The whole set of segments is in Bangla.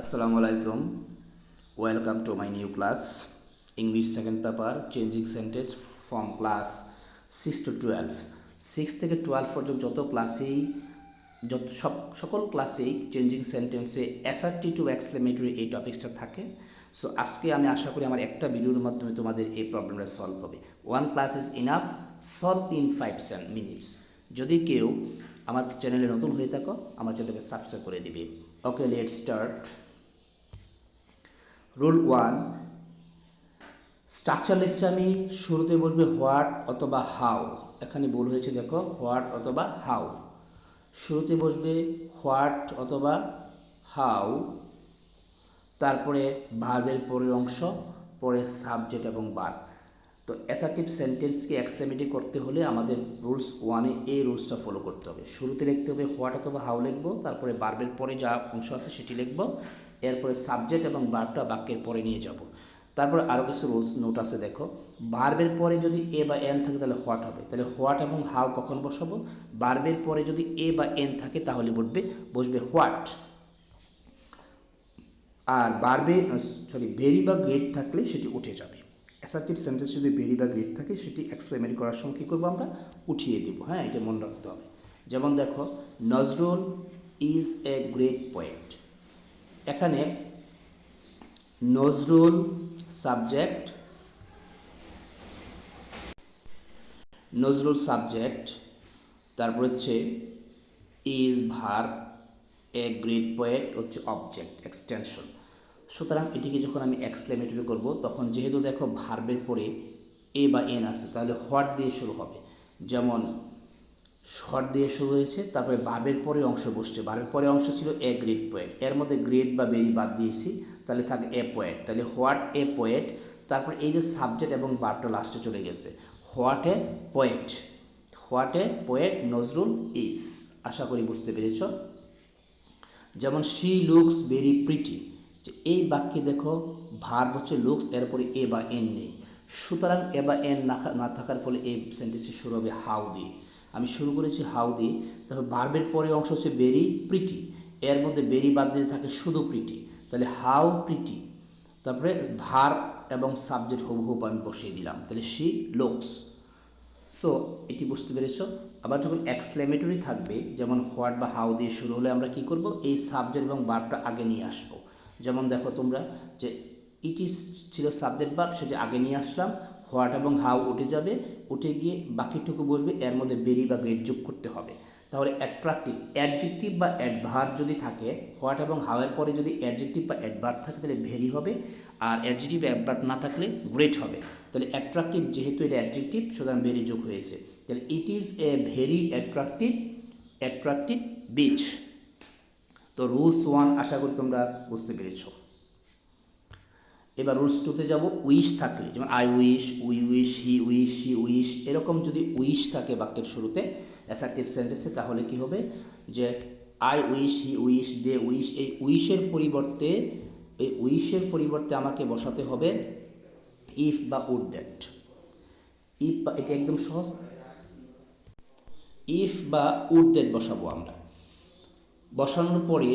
আসসালামু আলাইকুম welcome to my new class English second paper changing sentence from class six to twelve six থেকে টুয়েলভ পর্যন্ত যত ক্লাসেই যত সব, সকল ক্লাসেই চেঞ্জিং সেন্টেন্সে অ্যাসার্টি টু এক্সক্লেমেটরি এই টপিক্সটা থাকে। সো আজকে আমি আশা করি আমার একটা ভিডিওর মাধ্যমে তোমাদের এই প্রবলেমটা সলভ হবে। One class is enough solve in five minutes যদি কেউ আমার চ্যানেলে নতুন হয়ে থাকো, আমার চ্যানেলকে সাবস্ক্রাইব করে দিবে। Okay let start rule one structure লিখছে আমি, শুরুতে বসবে হোয়াট অথবা হাউ এখানে ভুল হয়েছে, দেখো হোয়াট অথবা হাউ শুরুতে বসবে হোয়াট অথবা হাউ তারপরে ভার্বের পরের অংশ পরে সাবজেক্ট এবং ভার্ব তো অ্যাসার্টিভ সেন্টেন্সকে এক্সপ্লেমেটিভ করতে হলে আমাদের রুলস ওয়ানে এই রুলসটা ফলো করতে হবে। শুরুতে লিখতে হবে হোয়াট অথবা হাউ লিখব, তারপরে বার্বের পরে যা অংশ আছে সেটি লিখব, এরপরে সাবজেক্ট এবং বার্বটা বাক্যের পরে নিয়ে যাব। তারপর আরও কিছু রুলস নোট আছে দেখো। বার্বের পরে যদি এ বা এন থাকে তাহলে হোয়াট হবে? তাহলে হোয়াট এবং হাউ কখন বসাবো? বার্বের পরে যদি এ বা এন থাকে তাহলে বসবে বসবে হোয়াট আর বার্বে সরি ভেরি বা গ্রেড থাকলে সেটি উঠে যাবে। অ্যাসার্টিভ সেন্টেন্স যদি ভেরি বা গ্রেড থাকে, সেটি এক্সপ্লেমেন্ট করার সময় কী করব আমরা? উঠিয়ে দেবো। হ্যাঁ এটা মনে রাখতে হবে। যেমন দেখো, Nazrul is a great point এখানে নজরুল সাবজেক্ট নজরুল সাবজেক্ট তারপর হচ্ছে ইজ ভার এ গ্রেট পোয়েট হচ্ছে অবজেক্ট এক্সটেনশন সুতরাং এটিকে যখন আমি এক্সক্লেমেটরি করব, তখন যেহেতু দেখো ভার্বের পরে এ বা এন আছে, তাহলে হট দিয়ে শুরু হবে। যেমন শর্ট দিয়ে শুরু হয়েছে, তারপরে বার্বের পরে অংশ বসছে। বার্বের পরে অংশ ছিল এ গ্রেট পোয়েট এর মধ্যে গ্রেট বা বেরি বাদ দিয়েছি, তাহলে থাকে এ পোয়েট তাহলে হোয়াট এ পোয়েট তারপর এই যে সাবজেক্ট এবং বার্বটা লাস্টে চলে গেছে। What a poet what a poet Nazrul is আশা করি বুঝতে পেরেছ। যেমন শি লুকস ভেরি প্রিটি এই বাক্যে দেখো ভার্ব হচ্ছে লুকস, এরপরে এ বা এন নেই। সুতরাং এ বা এন না থাকার ফলে এই সেন্টেন্সটি শুরু হবে হাউ দিয়ে আমি শুরু করেছি হাউ দিয়ে তারপর ভার্বের পরে অংশ হচ্ছে ভেরি প্রিটি এর মধ্যে বেরি বাদ দিয়ে থাকে শুধু প্রিটি তাহলে হাউ প্রিটি তারপরে ভার এবং সাবজেক্ট হুবহুব আমি বসিয়ে দিলাম। তাহলে সি লুকস সো এটি বুঝতে পেরেছ? আবার যখন এক্সক্লেমেটরি থাকবে, যেমন হোয়াট বা হাউ দিয়ে শুরু হলে আমরা কি করব? এই সাবজেক্ট এবং বার্বটা আগে নিয়ে আসব। যেমন দেখো তোমরা যে ইট ইস ছিল সাবজেক্ট বার্ব সেটা আগে নিয়ে আসলাম হোয়াট এবং হাউ উঠে যাবে, উঠে গিয়ে বাকিটুকু বসবে, এর মধ্যে বেরি বা গ্রেড যোগ করতে হবে। তাহলে অ্যাট্রাকটিভ অ্যাডজেক্টিভ বা অ্যাডভার্ব যদি থাকে হোয়াট এবং হাওয়ের পরে যদি অ্যাডজেক্টিভ বা অ্যাডভার্ব থাকে, তাহলে ভেরি হবে, আর অ্যাডজেক্টিভ অ্যাডভার্ব না থাকলে গ্রেট হবে। তাহলে অ্যাট্রাকটিভ যেহেতু এটা অ্যাডজেক্টিভ সুতরাং ভেরি যোগ হয়েছে। তাহলে it is a very attractive attractive beach তো রুলস ওয়ান আশা করি তোমরা বুঝতে পেরেছ। এবার রুলস টুতে যাব, উইশ থাকলে, যেমন I wish, we wish, he wish, she wish, এরকম যদি উইশ থাকে বাক্যের শুরুতে, অ্যাসার্টিভ সেন্টেন্সে, তাহলে কি হবে? যে I wish, he wish, they wish, এই উইশের পরিবর্তে, এই উইশের পরিবর্তে আমাকে বসাতে হবে ইফ বা উড দ্যাট ইফ বা, এটি একদম সহজ। ইফ বা উড দ্যাট বসাবো আমরা। বসানোর পরে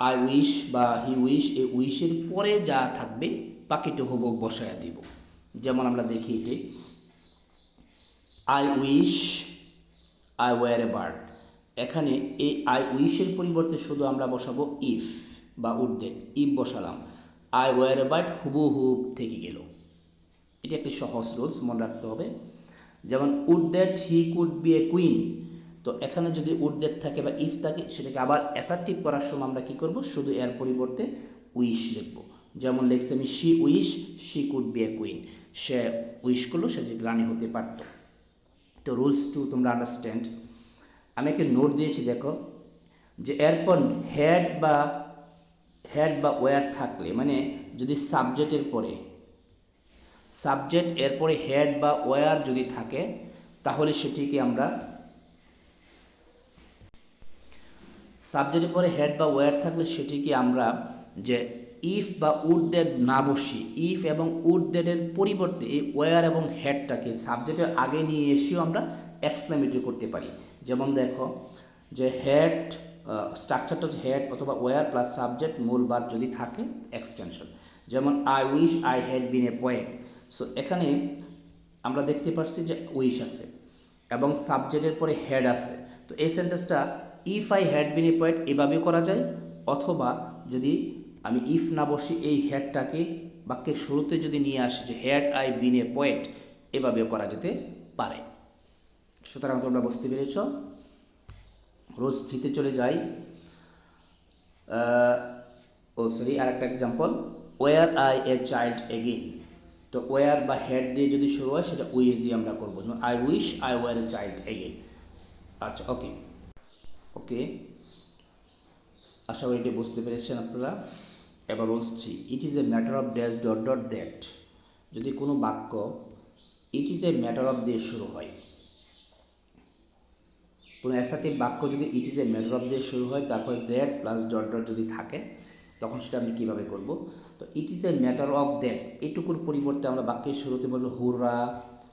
আই উইশ বা হি উইশ এই উইশের পরে যা থাকবে বাকিটা হব বসায়া দিব। যেমন আমরা দেখি যে I wish I were a bird এখানে এই আই উইশের পরিবর্তে শুধু আমরা বসাবো ইফ বা উদ্দেন ইফ বসালাম। আই ওয়ার এ বার্ড হুবু হুব থেকে গেল। এটি একটি সহজ রুলস, মনে রাখতে হবে। যেমন would that he could be a queen তো এখানে যদি উড দ্যাট থাকে বা ইফ থাকে, সেটাকে আবার অ্যাসার্টিভ করার সময় আমরা কী করব? শুধু এর পরিবর্তে উইশ লিখব। যেমন লিখছি আমি she wish she could be a queen say wish করল, সে যে রানী হতে পারত। তো রুলস টু তোমরা আন্ডারস্ট্যান্ড আমি একটা নোট দিয়েছি, দেখো, যে এরপর হেড বা হেড বা ওয়ার থাকলে মানে যদি সাবজেক্টের পরে সাবজেক্ট এরপরে হেড বা ওয়ার যদি থাকে, তাহলে সেটিকে আমরা সাবজেক্টের পরে হেড বা ওয়ার থাকলে সেটিকে আমরা যে ইফ বা উড ডেড না বসি ইফ এবং উড ডেডের পরিবর্তে এই ওয়ার এবং হেডটাকে সাবজেক্টের আগে নিয়ে এসেও আমরা এক্সক্লামেটরি করতে পারি। যেমন দেখো যে হেড স্ট্রাকচারটা হেড অথবা ওয়ার প্লাস সাবজেক্ট মূল বার যদি থাকে এক্সটেনশন যেমন I wish I had been a poet so এখানে আমরা দেখতে পাচ্ছি যে উইশ আছে এবং সাবজেক্টের পরে হেড আছে। তো এই সেন্টেন্সটা if I had been a poet এভাবেও করা যায়? অথবা যদি আমি ইফ না বসি, এই হেডটাকে বাক্যের শুরুতে যদি নিয়ে আসি যে had I been a poet এভাবেও করা যেতে পারে। সুতরাং তোমরা বুঝতে পেরেছ? রোজ থ্রিতে চলে যাই। ও সরি আর একটা example were I a child again তো ওয়ার বা হেড দিয়ে যদি শুরু হয়, সেটা উইশ দিয়ে আমরা করব। যেমন I wish I were a child again আচ্ছা ওকে ওকে? আশা করি এটি বুঝতে পেরেছেন আপনারা। এবার বলছি it is a matter of dash dot dot that যদি কোনো বাক্য it is a matter of দিয়ে শুরু হয়। কোনো অ্যাসার্টিভ বাক্য যদি it is a matter of দিয়ে শুরু হয়, তারপরে দ্যাট প্লাস ডট ডট যদি থাকে, তখন সেটা আমি কীভাবে করব? তো it is a matter of that এটুকুর পরিবর্তে আমরা বাক্যের শুরুতে বলব হুররা।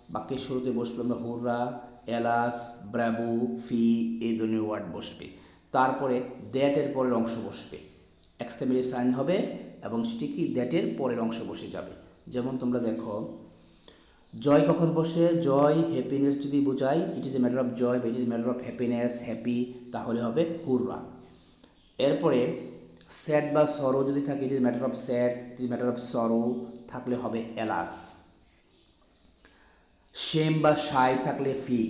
বাক্যের শুরুতে বসবে আমরা, হুররা। এলাস ব্রাবু, ফি, এই ধরনের ওয়ার্ড বসবে। তারপরে দ্যাটের পরের অংশ বসবে। এক্সটেমেরি সাইন হবে এবং সেটি কি দ্যাটের পরের অংশ বসে যাবে। যেমন তোমরা দেখো, জয় কখন বসে? জয় হ্যাপিনেস যদি বোঝায় it is a matter of joy বা it is a matter of happiness happy তাহলে হবে হুররা। এরপরে স্যাড বা সরো যদি থাকে it is matter of sad it is matter of sorrow থাকলে হবে এলাস শেম বা সাই থাকলে ফি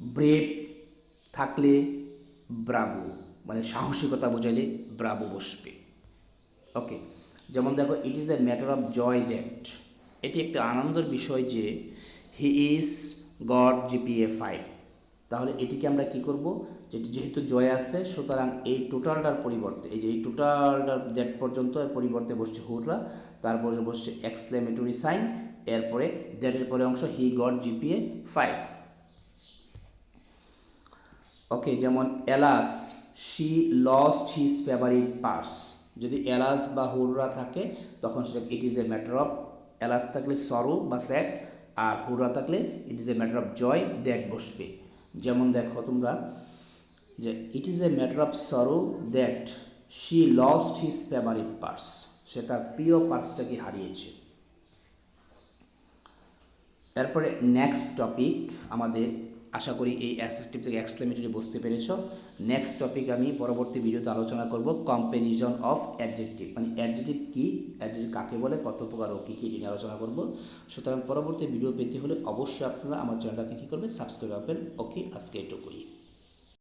ব্রেভ থাকলে ব্রাবু মানে সাহসিকতা বোঝাইলে ব্রাবু বসবে। ওকে যেমন দেখো it is a matter of joy that এটি একটা আনন্দের বিষয় যে he is got GPA five তাহলে এটিকে আমরা কি করব? যেটি যেহেতু জয় আছে, সুতরাং এই টোটালটার পরিবর্তে, এই যে এই টোটালটার দ্যাট পর্যন্ত পরিবর্তে বসছে হুররা, তারপরে বসছে এক্সক্লেমেটরি সাইন এরপরে দ্যাটের পরে অংশ he got GPA five. Okay, যেমন alas, she lost his favourite purse যদি এলাস বা হুররা থাকে, তখন সেটা it is a matter of alas থাকলে সরো বা স্যাড আর হুররা থাকলে it is a matter of joy that বসবে। যেমন দেখো তোমরা যে it is a matter of sorrow that she lost his favourite purse সে তার প্রিয় পার্সটাকে হারিয়েছে। এরপরে নেক্সট টপিক আমাদের, আশা করি এই অ্যাসেসটিভ থেকে এক্সক্লেমেটরি বুঝতে পেরেছ। নেক্সট টপিক আমি পরবর্তী ভিডিওতে আলোচনা করব কম্পেরিজন অফ অ্যাডজেক্টিভ মানে অ্যাডজেক্টিভ কী? অ্যাডজেক্টিভ কাকে বলে? কত প্রকার ও কী কী নিয়ে আলোচনা করব। সুতরাং পরবর্তী ভিডিও পেতে হলে অবশ্যই আপনারা আমার চ্যানেলটাকে কী করবেন? সাবস্ক্রাইব করবেন। ওকে আজকে এটুকুই।